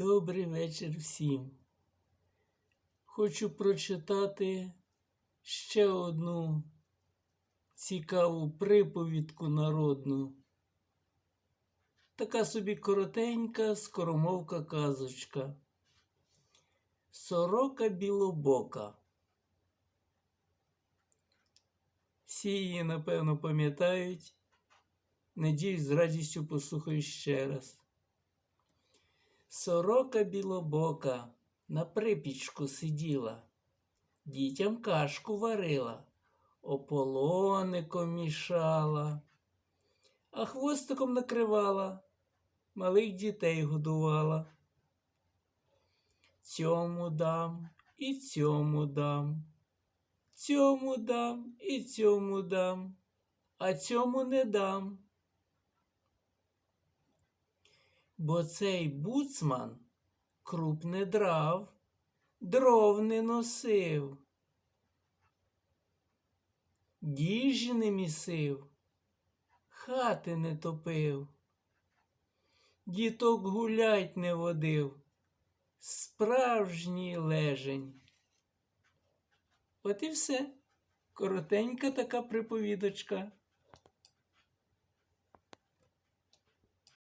Добрий вечір всім. Хочу прочитати ще одну цікаву приповідку народну. Така собі коротенька скоромовка казочка. Сорока білобока. Всі її, напевно, пам'ятають. Надіюсь, з радістю послухаю ще раз. Сорока білобока на припічку сиділа, дітям кашку варила, ополоником мішала, а хвостиком накривала, малих дітей годувала. Цьому дам і цьому дам, цьому дам і цьому дам, а цьому не дам. Бо цей буцман круп не драв, дров не носив, діжі не місив, хати не топив, діток гулять не водив, справжній лежень. От і все. Коротенька така приповідочка.